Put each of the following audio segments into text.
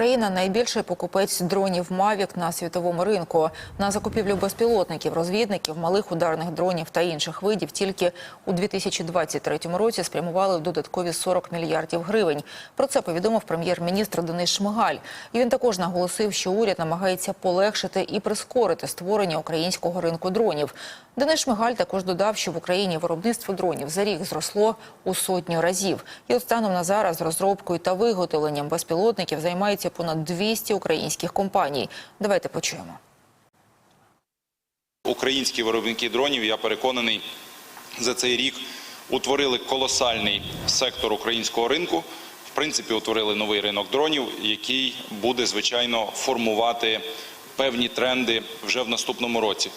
Україна найбільший покупець дронів Мавік на світовому ринку. На закупівлю безпілотників, розвідників, малих ударних дронів та інших видів тільки у 2023 році спрямували додаткові 40 мільярдів гривень. Про це повідомив прем'єр-міністр Денис Шмигаль. І він також наголосив, що уряд намагається полегшити і прискорити створення українського ринку дронів. Денис Шмигаль також додав, що в Україні виробництво дронів за рік зросло у сотню разів. І от станом на зараз розробкою та виготовленням безпілотників займається понад 200 українських компаній. Давайте почуємо. Українські виробники дронів, я переконаний, за цей рік утворили колосальний сектор українського ринку. В принципі, утворили новий ринок дронів, який буде звичайно формувати певні тренди вже в наступному році.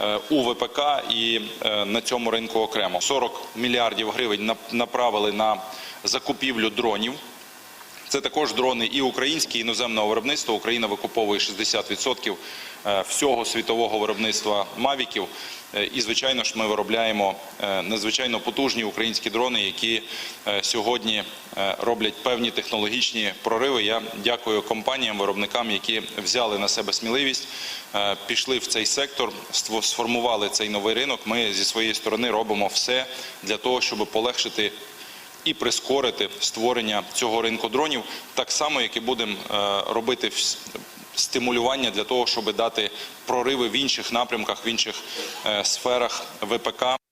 Е, У ВПК і е, на цьому ринку окремо 40 мільярдів гривень направили на закупівлю дронів. Це також дрони і українські, і іноземного виробництва. Україна викуповує 60% е, всього світового виробництва мавіків. Е, І, звичайно ж, ми виробляємо е, надзвичайно потужні українські дрони, які сьогодні роблять певні технологічні прориви. Я дякую компаніям, виробникам, які взяли на себе сміливість, пішли в цей сектор, сформували цей новий ринок. Ми зі своєї сторони робимо все для того, щоб полегшити і прискорити створення цього ринку дронів, так само, як і будемо е, робити стимулювання для того, щоб дати прориви в інших напрямках, в інших е, сферах ВПК.